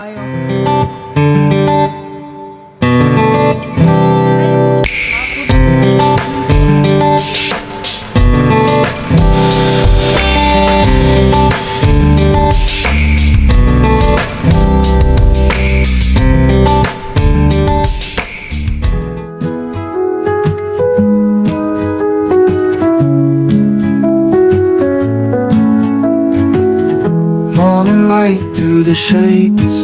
Bye. Morning light through the shades,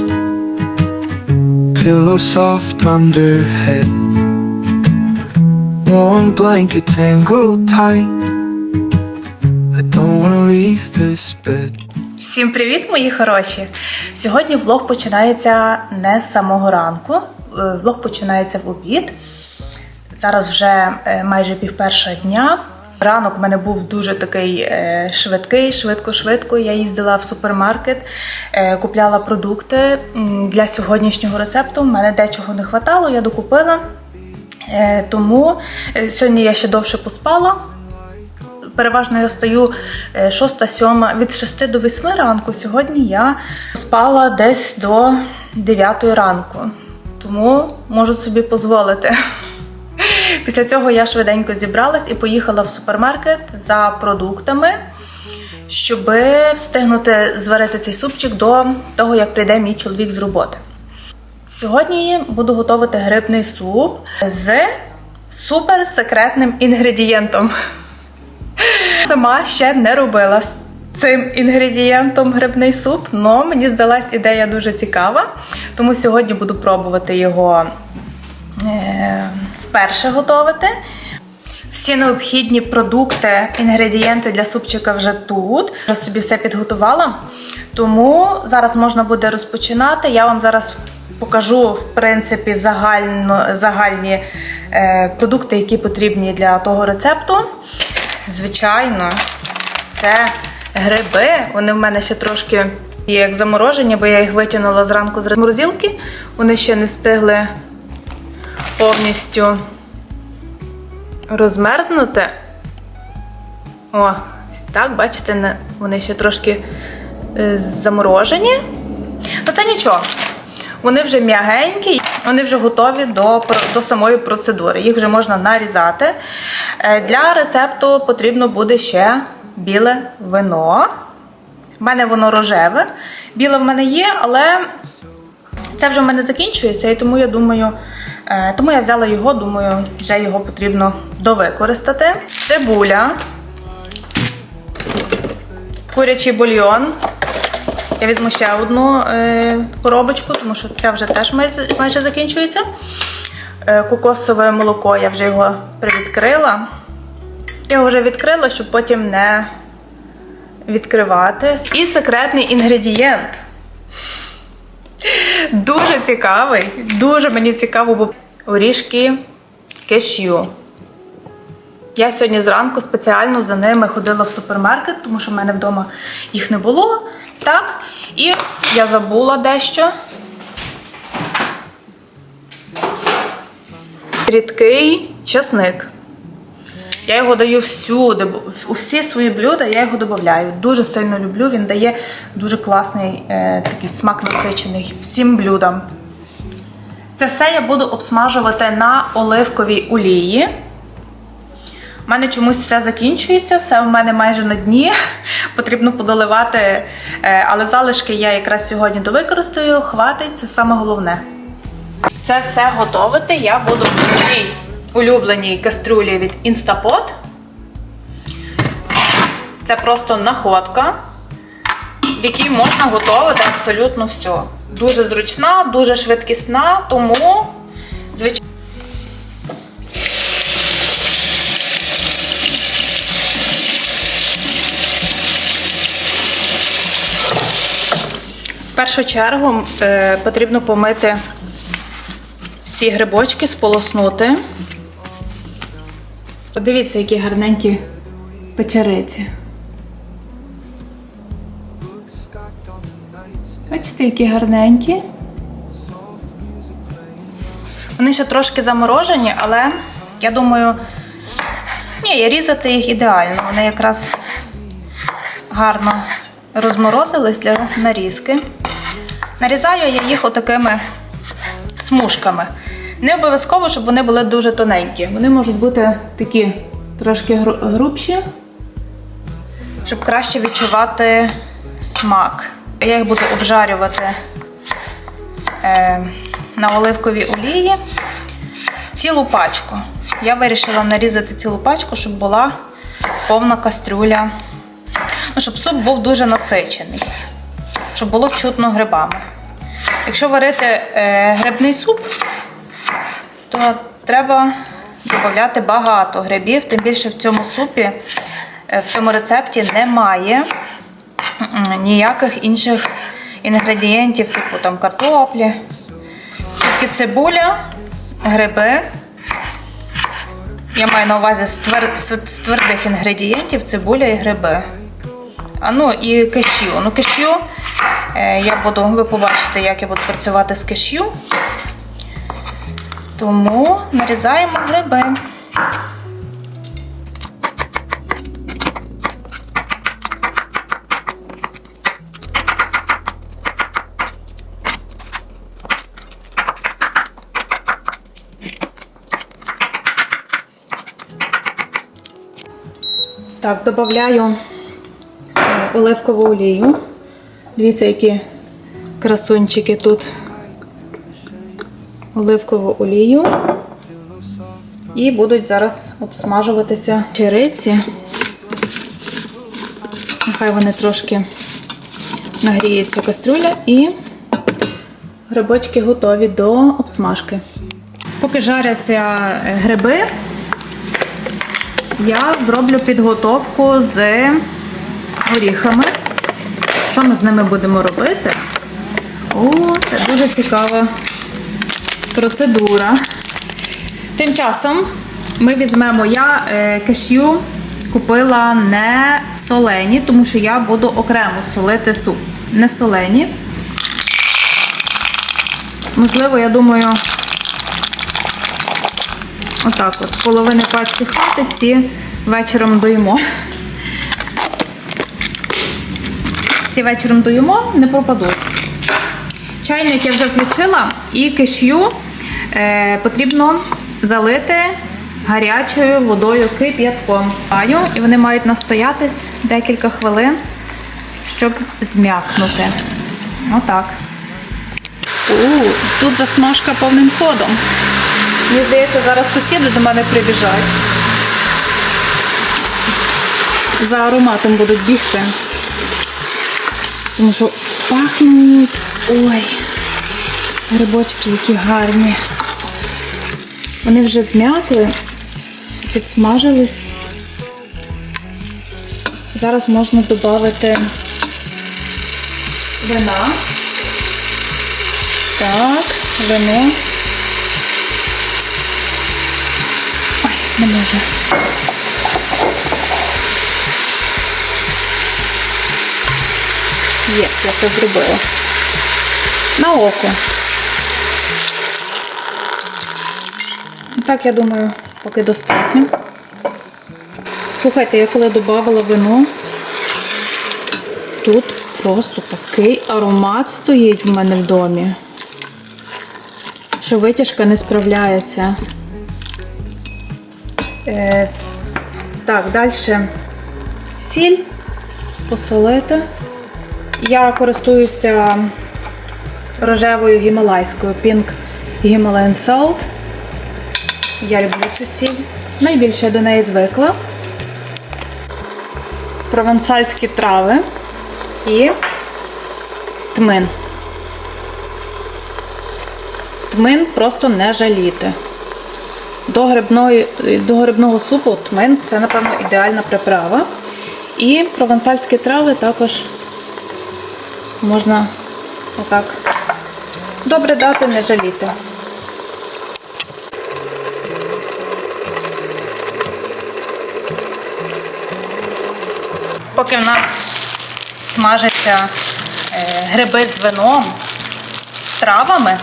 pillow soft underhead, warm blanket tangled tight. I don't wanna leave this bed. Всім привіт, мої хороші! Сьогодні влог починається не з самого ранку. е, Влог починається в обід. Зараз вже е, майже пів першого дня. Ранок в мене був дуже такий е, швидкий, швидко-швидко. Я їздила в супермаркет, е, купляла продукти для сьогоднішнього рецепту. У мене дечого не вистачало, я докупила. Е, Тому сьогодні я ще довше поспала. Переважно я стою 6-7, від 6 до 8 ранку. Сьогодні я спала десь до 9 ранку, тому можу собі дозволити. Після цього я швиденько зібралась і поїхала в супермаркет за продуктами, щоб встигнути зварити цей супчик до того, як прийде мій чоловік з роботи. Сьогодні буду готувати грибний суп з суперсекретним інгредієнтом. Сама ще не робила з цим інгредієнтом грибний суп, але мені здалась ідея дуже цікава. Тому сьогодні буду пробувати його е, вперше готувати. Всі необхідні продукти, інгредієнти для супчика вже тут. Вже собі все підготувала. Тому зараз можна буде розпочинати. Я вам зараз покажу, в принципі, загально, загальні е, продукти, які потрібні для того рецепту. Звичайно, це гриби. Вони в мене ще трошки як заморожені, бо я їх витягнула зранку з морозилки. Вони ще не встигли повністю розмерзнути. О, так, бачите, вони ще трошки е, заморожені. Ну це нічого. Вони вже м'ягенькі, вони вже готові до, до самої процедури. Їх вже можна нарізати. Е, Для рецепту потрібно буде ще біле вино. У мене воно рожеве. Біле в мене є, але це вже в мене закінчується, і тому я думаю, тому я взяла його, думаю, вже його потрібно довикористати. Цибуля, курячий бульйон. Я візьму ще одну е, коробочку, тому що ця вже теж майже, майже закінчується. Е, кокосове молоко, я вже його привідкрила. Я його вже відкрила, щоб потім не відкривати. І секретний інгредієнт. Дуже цікавий, дуже мені цікаво, бо орішки кешю. Я сьогодні зранку спеціально за ними ходила в супермаркет, тому що в мене вдома їх не було. Так, і я забула дещо. Рідкий часник. Я його даю всюди, у всі свої блюда я його додаю. Дуже сильно люблю. Він дає дуже класний е, такий смак насичений всім блюдам. Це все я буду обсмажувати на оливковій олії. У мене чомусь все закінчується, все в мене майже на дні. Потрібно подоливати, е, але залишки я якраз сьогодні довикористаю. Хватить, це саме головне. Це все готовити я буду в своїй улюбленій кастрюлі від Instapot. Це просто находка, в якій можна готувати абсолютно все. Дуже зручна, дуже швидкісна, тому, звичайно. В першу чергу е, потрібно помити всі грибочки, сполоснути. Подивіться, які гарненькі печериці. Бачите, які гарненькі. Вони ще трошки заморожені, але я думаю, ні, різати їх ідеально. Вони якраз гарно розморозились для нарізки. Нарізаю я їх отакими смужками. Не обов'язково, щоб вони були дуже тоненькі. Вони можуть бути такі трошки грубші, щоб краще відчувати смак. Я їх буду обжарювати е, на оливковій олії цілу пачку. Я вирішила нарізати цілу пачку, щоб була повна кастрюля. Ну, щоб суп був дуже насичений, щоб було чутно грибами. Якщо варити е, грибний суп, то треба додати багато грибів, тим більше в цьому супі, е, в цьому рецепті немає ніяких інших інгредієнтів, типу там картоплі, тільки цибуля, гриби. Я маю на увазі з, твер... з- з твердих інгредієнтів цибуля і гриби. А ну і кешю. Ну, кешю е, я буду, ви побачите, як я буду працювати з кешю. Тому нарізаємо гриби. Так, додаю оливкову олію. Дивіться, які красунчики тут. Оливкову олію. І будуть зараз обсмажуватися чериці. Нехай вони трошки нагріється каструля і грибочки готові до обсмажки. Поки жаряться е, гриби, я зроблю підготовку з горіхами. Що ми з ними будемо робити? О, це дуже цікава процедура. Тим часом ми візьмемо, я е, кешю купила не солені, тому що я буду окремо солити суп. Не солені. Можливо, я думаю, отак от, половини пачки хватить, ці вечором доїмо. Ці вечором доїмо, не пропадуть. Чайник я вже включила і кишю потрібно залити гарячою водою кип'ятком. І вони мають настоятись декілька хвилин, щоб зм'якнути. Отак. У, тут засмажка повним ходом. Мені здається, зараз сусіди до мене прибіжать. За ароматом будуть бігти. Тому що пахнуть. Ой, грибочки які гарні. Вони вже зм'якли, підсмажились. Зараз можна додати вина. Так, вино. Ой, не можу. Єс, я це зробила. На око. Так, я думаю, поки достатньо. Слухайте, я коли додавала вино, тут просто такий аромат стоїть в мене в домі, що витяжка не справляється. Е, так, далі сіль посолити. Я користуюся рожевою гімалайською Pink Himalayan Salt. Я люблю цю сіль. Найбільше я до неї звикла. Провансальські трави і тмин. Тмин просто не жаліти. До, грибної, до грибного супу тмин це, напевно, ідеальна приправа. І провансальські трави також можна отак добре дати, не жаліти. Поки в нас смажаться е, гриби з вином, з травами,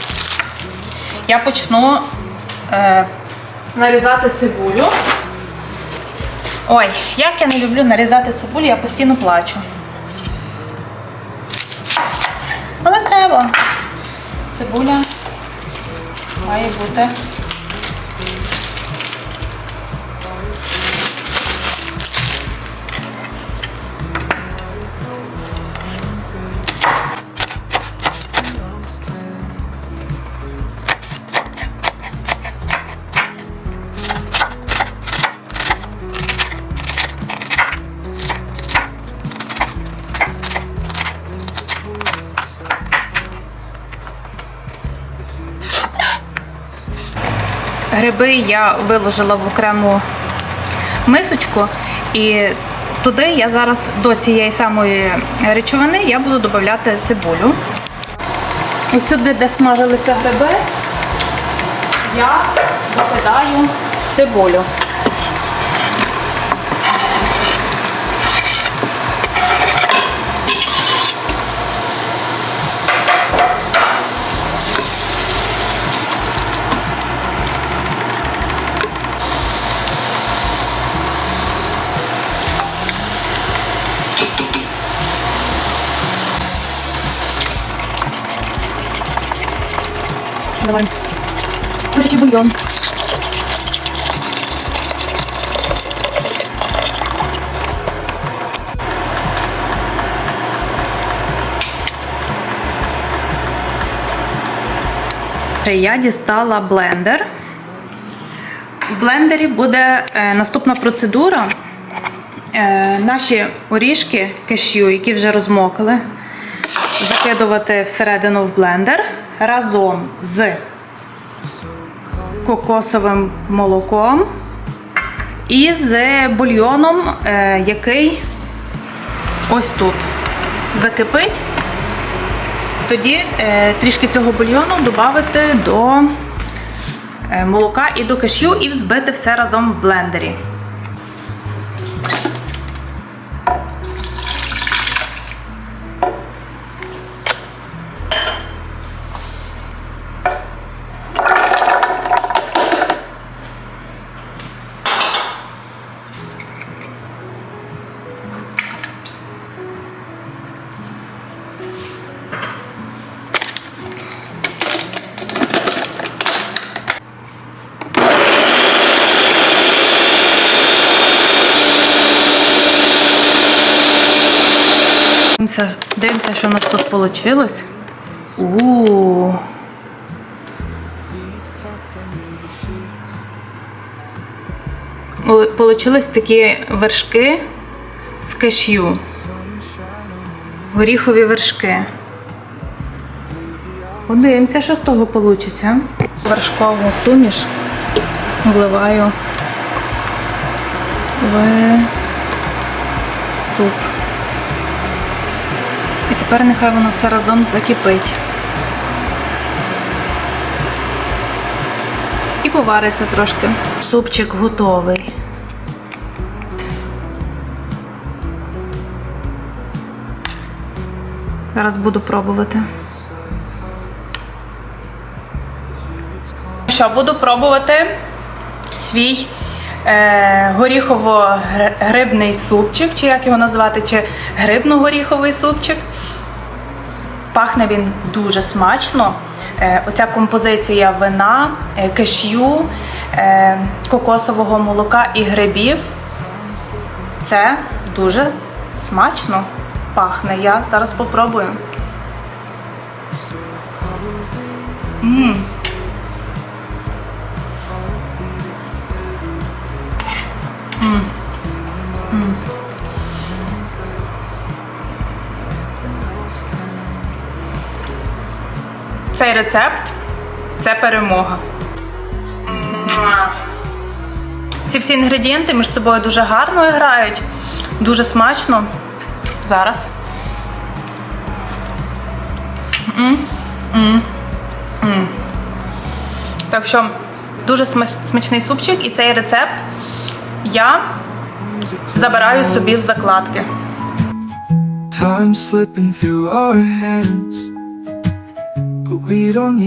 я почну е, нарізати цибулю. Ой, як я не люблю нарізати цибулю, я постійно плачу. Але треба. цибуля має бути. Гриби я виложила в окрему мисочку, і туди я зараз до цієї самої речовини я буду додати цибулю. Ось сюди, де смажилися гриби, я докидаю цибулю. Давай. Курячий бульйон. Я дістала блендер. В блендері буде е, наступна процедура. Е, наші оріжки кешю, які вже розмокли, закидувати всередину в блендер разом з кокосовим молоком і з бульйоном, е, який ось тут закипить. Тоді е, трішки цього бульйону додати до е, молока і до кашю і взбити все разом в блендері. Дивимося, дивимося, що у нас тут вийшло. У. Получились такі вершки з кашю. Горіхові вершки. Подивимося, що з того вийде. Вершкову суміш вливаю в суп. Тепер нехай воно все разом закипить. І повариться трошки. Супчик готовий. Зараз буду пробувати. Що буду пробувати свій горіхово-грибний супчик, чи як його назвати, чи грибно-горіховий супчик. Пахне він дуже смачно. Е, оця композиція вина, е, кешю, е, кокосового молока і грибів. Це дуже смачно пахне. Я зараз спробую. Мм. Рецепт це перемога. Ці всі інгредієнти між собою дуже гарно грають, дуже смачно. Зараз. М, м, м. Так що дуже смачний супчик, і цей рецепт я забираю собі в закладки. Time slipping through our hands, we don't need.